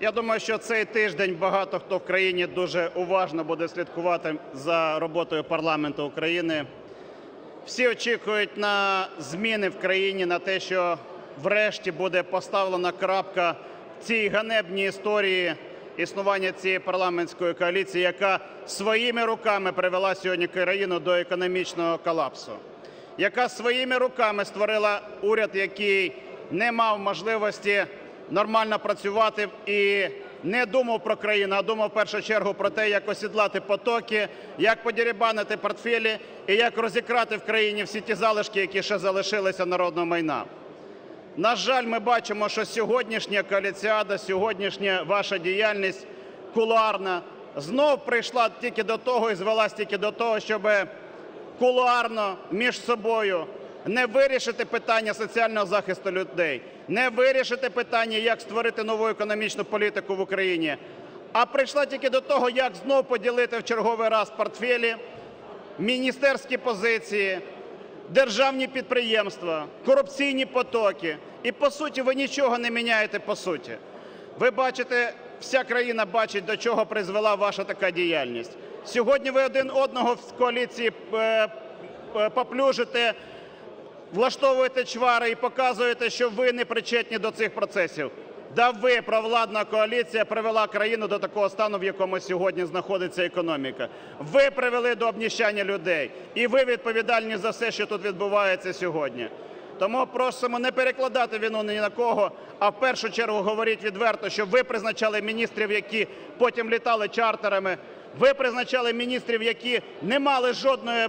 Я думаю, що цей тиждень багато хто в країні дуже уважно буде слідкувати за роботою парламенту України. Всі очікують на зміни в країні, на те, що врешті буде поставлена крапка в цій ганебній історії існування цієї парламентської коаліції, яка своїми руками привела сьогодні країну до економічного колапсу, яка своїми руками створила уряд, який не мав можливості нормально працювати і не думав про країну, а думав в першу чергу про те, як осідлати потоки, як подірібанити портфелі і як розікрати в країні всі ті залишки, які ще залишилися народного майна. На жаль, ми бачимо, що сьогоднішня коаліціада, сьогоднішня ваша діяльність кулуарна знов прийшла тільки до того і звелась тільки до того, щоб кулуарно між собою не вирішити питання соціального захисту людей, не вирішити питання, як створити нову економічну політику в Україні, а прийшла тільки до того, як знов поділити в черговий раз портфелі, міністерські позиції, державні підприємства, корупційні потоки. І по суті ви нічого не міняєте по суті. Ви бачите, вся країна бачить, до чого призвела ваша така діяльність. Сьогодні ви один одного в коаліції е, е, поплюжите, влаштовуєте чвари і показуєте, що ви не причетні до цих процесів. Да ви, провладна коаліція, привела країну до такого стану, в якому сьогодні знаходиться економіка. Ви привели до обніщання людей, і ви відповідальні за все, що тут відбувається сьогодні. Тому просимо не перекладати вину ні на кого, а в першу чергу говоріть відверто, що ви призначали міністрів, які потім літали чартерами. Ви призначали міністрів, які не мали жодної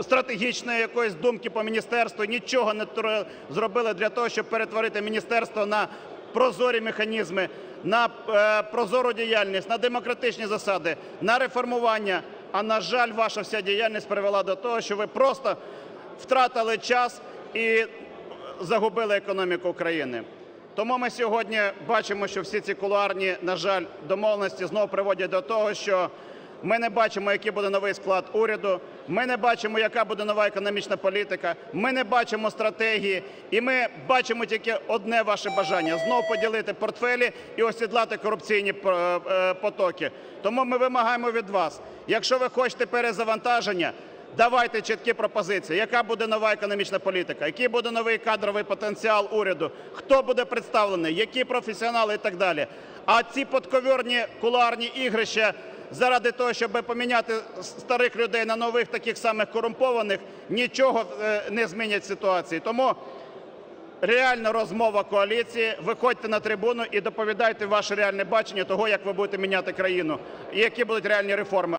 стратегічної якоїсь думки по міністерству, нічого не зробили для того, щоб перетворити міністерство на прозорі механізми, на е, прозору діяльність, на демократичні засади, на реформування. А на жаль, ваша вся діяльність привела до того, що ви просто втратили час і загубили економіку України. Тому ми сьогодні бачимо, що всі ці кулуарні, на жаль, домовленості знову приводять до того, що ми не бачимо, який буде новий склад уряду, ми не бачимо, яка буде нова економічна політика, ми не бачимо стратегії, і ми бачимо тільки одне ваше бажання знов поділити портфелі і осідлати корупційні е, е, потоки. Тому ми вимагаємо від вас, якщо ви хочете перезавантаження, Давайте чіткі пропозиції, яка буде нова економічна політика, який буде новий кадровий потенціал уряду, хто буде представлений, які професіонали і так далі. А ці подковірні кулуарні ігрища заради того, щоб поміняти старих людей на нових таких самих корумпованих, нічого е, не змінять ситуації. Тому реальна розмова коаліції. Виходьте на трибуну і доповідайте ваше реальне бачення того, як ви будете міняти країну, і які будуть реальні реформи.